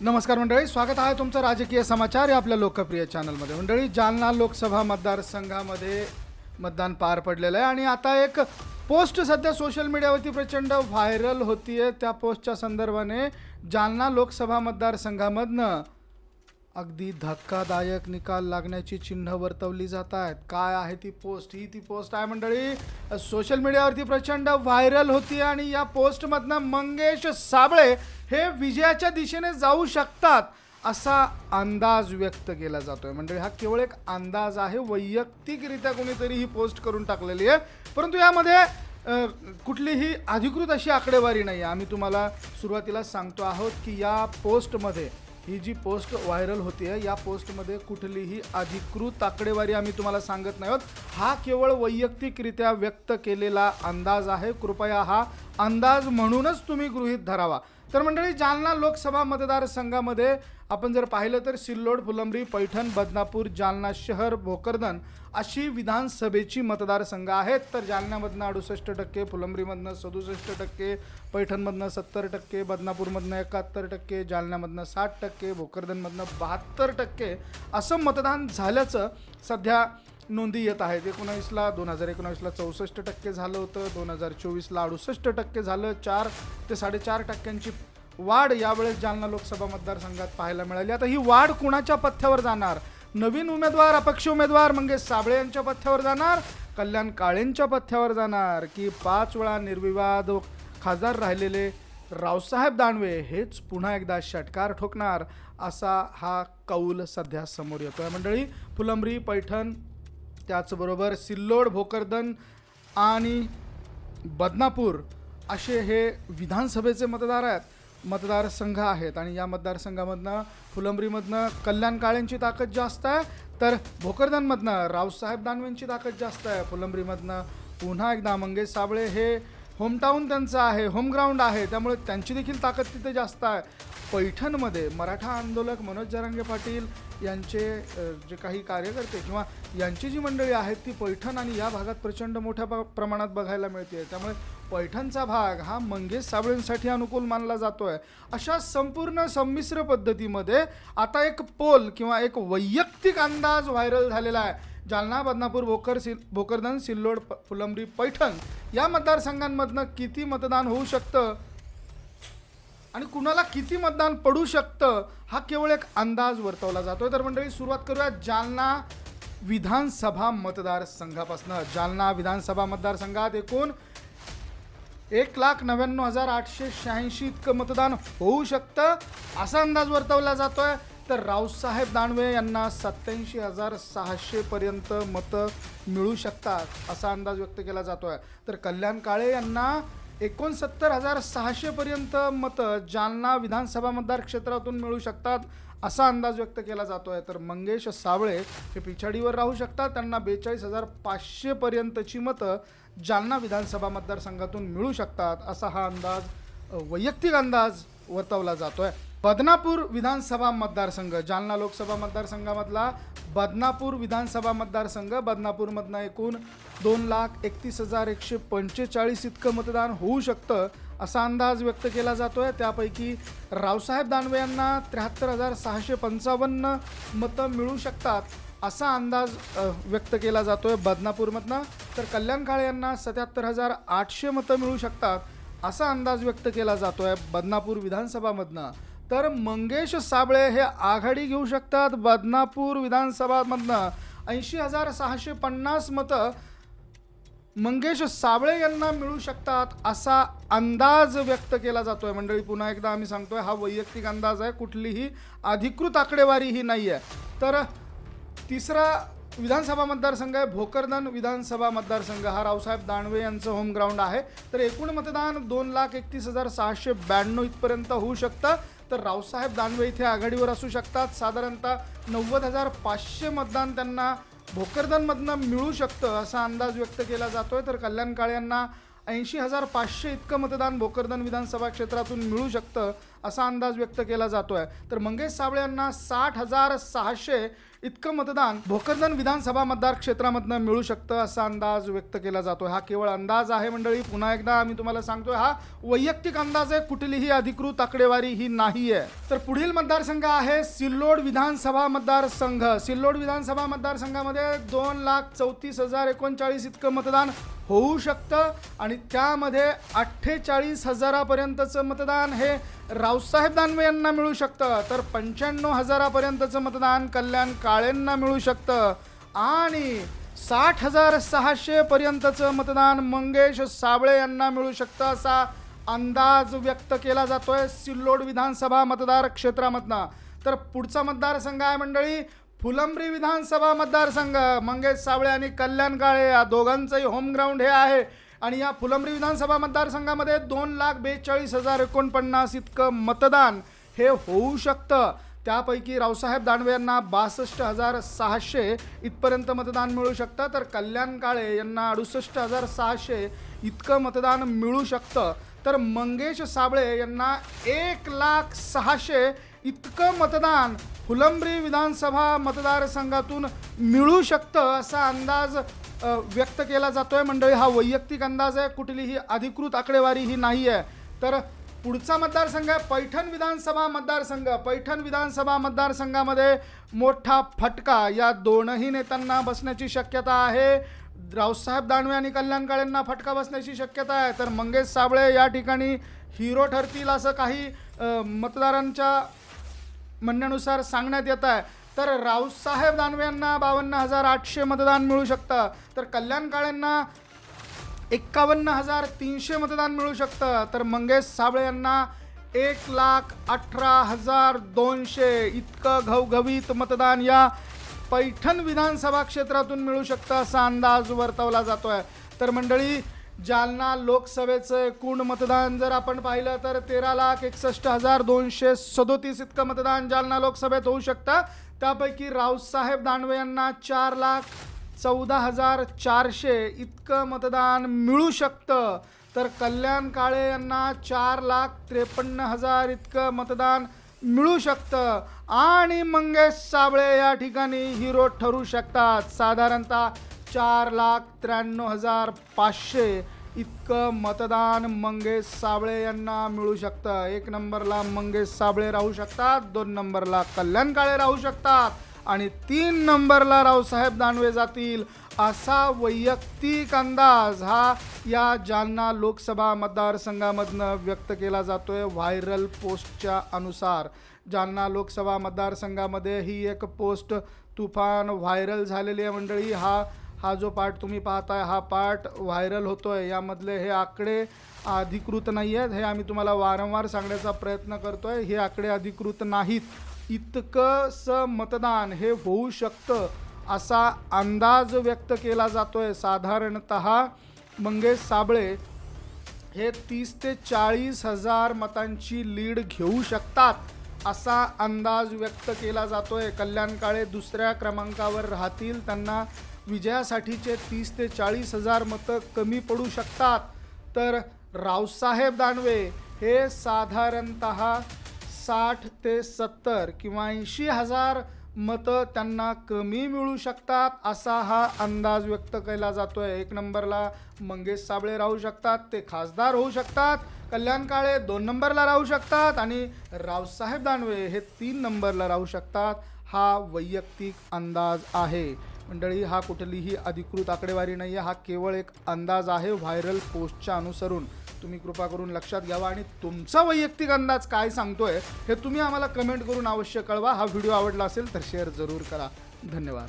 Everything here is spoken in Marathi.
नमस्कार मंडळी स्वागत आहे तुमचं राजकीय समाचार या आपल्या लोकप्रिय चॅनलमध्ये. मंडळी जालना लोकसभा मतदारसंघामध्ये मतदान पार पडलेलं आहे आणि आता एक पोस्ट सध्या सोशल मीडियावरती प्रचंड व्हायरल होती आहे त्या पोस्टच्या संदर्भाने जालना लोकसभा मतदारसंघामधनं अगदी धक्कादायक निकाल लागण्याची चिन्ह वर्तवली जात आहेत. काय आहे ती पोस्ट? ही ती पोस्ट आहे मंडळी सोशल मीडियावरती प्रचंड व्हायरल होती आणि या पोस्टमधनं मंगेश साबळे हे विजयाच्या दिशेने जाऊ शकतात असा अंदाज व्यक्त केला जातोय. मंडळी हा केवळ एक अंदाज आहे. वैयक्तिकरित्या कोणीतरी ही पोस्ट करून टाकलेली आहे. परंतु यामध्ये कुठलीही अधिकृत अशी आकडेवारी नाही आहे आम्ही तुम्हाला सुरुवातीला सांगतो आहोत की या पोस्टमध्ये ही जी पोस्ट व्हायरल होते या पोस्टमध्ये कुठलीही अधिकृत आकडेवारी आम्ही तुम्हाला सांगत नाही आहोत. हा केवळ वैयक्तिकरित्या व्यक्त केलेला अंदाज आहे. कृपया हा अंदाज म्हणूनच तुम्ही गृहीत धरावा. तर मंडळी जालना लोकसभा मतदारसंघामध्ये आपण जर पाहिलं तर सिल्लोड फुलंब्री पैठण बदनापूर जालना शहर भोकरदन अशी विधानसभेची मतदारसंघ आहेत. तर जालन्यामधनं अडुसष्ट टक्के फुलंब्रीमधनं सदुसष्ट टक्के पैठणमधनं सत्तर टक्के बदनापूरमधनं एकाहत्तर टक्के जालन्यामधनं साठ टक्के भोकरदनमधनं बहात्तर टक्के असं मतदान झाल्याचं सध्या नोंदी येत आहेत. एकोणावीसला दोन हजार एकोणावीसला चौसष्ट टक्के झालं होतं. दोन हजार चोवीसला अडुसष्ट टक्के झालं. चार ते साडेचार टक्क्यांची वाढ यावेळेस जालना लोकसभा मतदारसंघात पाहायला मिळाली. आता ही वाढ कुणाच्या पथ्यावर जाणार? नवीन उमेदवार अपक्ष उमेदवार मंगेश साबळे यांच्या पथ्यावर जाणार? कल्याण काळेंच्या पथ्यावर जाणार? की पाच वेळा निर्विवाद खासदार राहिलेले रावसाहेब दानवे हेच पुन्हा एकदा षटकार ठोकणार असा हा कौल सध्या समोर येतो आहे मंडळी फुलंबरी पैठण त्याचबरोबर सिल्लोड भोकरदन आणि बदनापूर असे हे विधानसभेचे मतदार आहेत. मतदारसंघ आहेत आणि या मतदारसंघामधनं फुलंब्रीमधनं कल्याण काळेंची ताकद जास्त आहे तर भोकरदनमधनं रावसाहेब दानवेंची ताकद जास्त आहे. फुलंब्रीमधनं पुन्हा एकदा मंगेश साबळे हे होमटाऊन त्यांचं आहे होमग्राऊंड आहे. त्यामुळे त्यांची देखील ताकद तिथे जास्त आहे. पैठणमध्ये मराठा आंदोलक मनोज जरांगे पाटील यांचे जे काही कार्यकर्ते किंवा यांची जी मंडळी आहेत ती पैठण आणि या भागात प्रचंड मोठ्या प- प्रमाणात बघायला मिळते त्यामुळे पैठणचा भाग हा मंगेश साबळेंसाठी अनुकूल मानला जातो आहे अशा संपूर्ण संमिश्र पद्धतीमध्ये आता एक पोल किंवा एक वैयक्तिक अंदाज व्हायरल झालेला आहे. जालना बदनापूर भोकर सिल भोकरदन सिल्लोड फुलंबरी फुलंब्री पैठण या मतदारसंघांमधनं किती मतदान होऊ शकतं? आणि कुणाला किती मतदान पडू शकतं? हा केवळ एक अंदाज वर्तवला जातोय. तर मंडळी सुरुवात करूया जालना विधानसभा मतदारसंघापासनं. जालना विधानसभा मतदारसंघात एकूण एक लाख नव्याण्णव हजार आठशे शहाऐंशी इतकं मतदान होऊ शकतं असा अंदाज वर्तवला जातोय. तर रावसाहेब दानवे यांना सत्याऐंशी हजार सहाशेपर्यंत मतं मिळू शकतात असा अंदाज व्यक्त केला जातोय. तर कल्याण काळे यांना एकोणसत्तर हजार सहाशेपर्यंत मतं जालना विधानसभा मतदार क्षेत्रातून मिळू शकतात असा अंदाज व्यक्त केला जातो आहे तर मंगेश साबळे हे पिछाडीवर राहू शकतात. त्यांना बेचाळीस हजार पाचशेपर्यंतची मतं जालना विधानसभा मतदारसंघातून मिळू शकतात असा हा अंदाज वैयक्तिक अंदाज वर्तवला जातो आहे बदनापूर विधानसभा मतदारसंघ जालना लोकसभा मतदारसंघामधला बदनापूर विधानसभा मतदारसंघ बदनापूरमधनं एकूण दोन लाख एकतीस हजार एकशे पंचेचाळीस इतकं मतदान होऊ शकतं असा अंदाज व्यक्त केला जातोय. त्यापैकी रावसाहेब दानवे यांना त्र्याहत्तर हजार सहाशे पंचावन्न मतं मिळू शकतात असा अंदाज व्यक्त केला जातोय बदनापूरमधनं. तर कल्याण काळे यांना सत्याहत्तर हजार आठशे मतं मिळू शकतात असा अंदाज व्यक्त केला जातोय बदनापूर विधानसभामधनं. तर मंगेश साबळे हे आघाडी घेऊ शकतात बदनापूर विधानसभामधनं. ऐंशी हजार सहाशे पन्नास मतं मंगेश साबळे यांना मिळू शकतात असा अंदाज व्यक्त केला जातोय. मंडळी पुन्हा एकदा आम्ही सांगतोय हा वैयक्तिक अंदाज आहे कुठलीही अधिकृत आकडेवारी ही नाही आहे तर तिसरा विधानसभा मतदारसंघ आहे भोकरदन विधानसभा मतदारसंघ. हा रावसाहेब दानवे यांचं होम ग्राउंड आहे. तर एकूण मतदान दोन लाख एकतीस हजार सहाशे ब्याण्णव इथपर्यंत होऊ शकतं. तर रावसाहेब दानवे इथे आघाडीवर असू शकतात. साधारणतः नव्वद हजार पाचशे मतदान त्यांना भोकरदनमधनं मिळू शकतं असा अंदाज व्यक्त केला जातोय. तर कल्याण काळे यांना ऐंशी हजार पाचशे इतकं मतदान भोकरदन विधानसभा क्षेत्रातून मिळू शकतं असा अंदाज व्यक्त केला जातोय. तर मंगेश साबळे यांना साठ हजार सहाशे इतकं मतदान भोकरदन विधानसभा मतदार क्षेत्रामधनं मिळू शकतं असा अंदाज व्यक्त केला जातो हा केवळ अंदाज आहे मंडळी. पुन्हा एकदा आम्ही तुम्हाला सांगतोय हा वैयक्तिक अंदाज आहे. कुठलीही अधिकृत आकडेवारी ही नाही आहे तर पुढील मतदारसंघ आहे सिल्लोड विधानसभा मतदारसंघ. सिल्लोड विधानसभा मतदारसंघामध्ये दोन लाख चौतीस हजार एकोणचाळीस इतकं मतदान होऊ शकतं आणि त्यामध्ये अठ्ठेचाळीस हजारापर्यंतचं मतदान हे रावसाहेब दानवे यांना मिळू शकतं. तर पंच्याण्णव हजारापर्यंतचं मतदान कल्याण काळेंना मिळू शकतं. आणि साठ हजार सहाशेपर्यंतचं मतदान मंगेश साबळे यांना मिळू शकतं असा अंदाज व्यक्त केला जातोय सिल्लोड विधानसभा मतदार क्षेत्रामधनं. तर पुढचा मतदारसंघ आहे मंडळी फुलंब्री विधानसभा मतदारसंघ. मंगेश साबळे आणि कल्याण काळे या दोघांचंही होमग्राऊंड हे आहे. आणि या फुलंब्री विधानसभा मतदारसंघामध्ये दोन लाख बेचाळीस हजार एकोणपन्नास इतकं मतदान हे होऊ शकतं. त्यापैकी रावसाहेब दानवे यांना बासष्ट हजार सहाशे इथपर्यंत मतदान मिळू शकतं. तर कल्याण काळे यांना अडुसष्ट हजार सहाशे इतकं मतदान मिळू शकतं. तर मंगेश साबळे यांना एक लाख सहाशे इतकं मतदान फुलंब्री विधानसभा मतदारसंघातून मिळू शकतं असा अंदाज व्यक्त केला जातोय. मंडळी हा वैयक्तिक अंदाज आहे. कुठलीही अधिकृत आकडेवारी ही नाही आहे. तर पुढचा मतदारसंघ आहे. पैठण विधानसभा मतदारसंघ. पैठण विधानसभा मतदारसंघामध्ये मोठा फटका. या दोनही नेत्यांना बसण्याची शक्यता आहे. रावसाहेब दानवे आणि कल्याण काळेंना फटका बसण्याची शक्यता आहे. तर मंगेश साबळे या ठिकाणी हिरो ठरतील असं काही मतदारांच्या म्हणण्यानुसार सांगण्यात येत आहे. तर रावसाहेब दानवे यांना बावन्न हजार आठशे मतदान मिळू शकतं. तर कल्याण काळेंना एक्कावन्न हजार तीनशे मतदान मिळू शकतं. तर मंगेश साबळे यांना एक लाख अठरा हजार दोनशे इतकं घवघवीत मतदान या पैठण विधानसभा क्षेत्रातून मिळू शकतं असा अंदाज वर्तवला जातो आहे तर मंडळी जालना लोकसभेचं एकूण मतदान जर आपण पाहिलं तर तेरा लाख एकसष्ट हजार दोनशे सदोतीस इतकं मतदान जालना लोकसभेत होऊ शकतं. त्यापैकी रावसाहेब दानवे यांना चार लाख चौदा हजार चारशे इतकं मतदान मिळू शकतं. तर कल्याण काळे यांना चार लाख त्रेपन्न हजार इतकं मतदान मिळू शकतं. आणि मंगेश साबळे या ठिकाणी हिरो ठरू शकतात. साधारणतः चार लाख त्र्याण्णव हजार पाचशे इतकं मतदान मंगेश साबळे यांना मिळू शकतं. एक नंबरला मंगेश साबळे राहू शकतात दोन नंबरला कल्याण काळे राहू शकतात आणि तीन नंबरला रावसाहेब दानवे जातील असा वैयक्तिक अंदाज हा या जालना लोकसभा मतदारसंघामधनं व्यक्त केला जातोय व्हायरल पोस्टच्या अनुसार. जालना लोकसभा मतदारसंघामध्ये ही एक पोस्ट तुफान व्हायरल झालेली आहे मंडळी. हा हा जो पार्ट तुम्ही पाहताय हा पार्ट व्हायरल होतो आहे यामधले हे आकडे अधिकृत नाही आहेत हे आम्ही तुम्हाला वारंवार सांगण्याचा प्रयत्न करतो आहे हे आकडे अधिकृत नाहीत. इतकंसं मतदान हे होऊ शकतं असा अंदाज व्यक्त केला जातो आहे साधारणत मंगेश साबळे हे तीस ते चाळीस हजार मतांची लीड घेऊ शकतात असा अंदाज व्यक्त केला जातोय. कल्याण काळे दुसऱ्या क्रमांकावर राहतील. त्यांना विजयासाठीचे तीस ते चाळीस हजार मतं कमी पडू शकतात. तर रावसाहेब दानवे हे साधारणत साठ ते सत्तर किंवा ऐंशी हजार मतं त्यांना कमी मिळू शकतात असा हा अंदाज व्यक्त केला जातो आहे एक नंबरला मंगेश साबळे राहू शकतात ते खासदार होऊ शकतात कल्याण काळे दोन नंबरला राहू शकतात आणि रावसाहेब दानवे हे तीन नंबरला राहू शकतात हा वैयक्तिक अंदाज आहे. मंडळी हा कुठलीही अधिकृत आकडेवारी नाही आहे हा केवळ एक अंदाज आहे व्हायरल पोस्टच्या अनुसरून. तुम्ही कृपा करून लक्षात घ्यावा आणि तुमचा वैयक्तिक अंदाज काय सांगतोय हे तुम्ही आम्हाला कमेंट करून अवश्य कळवा. हा व्हिडिओ आवडला असेल तर शेअर जरूर करा. धन्यवाद.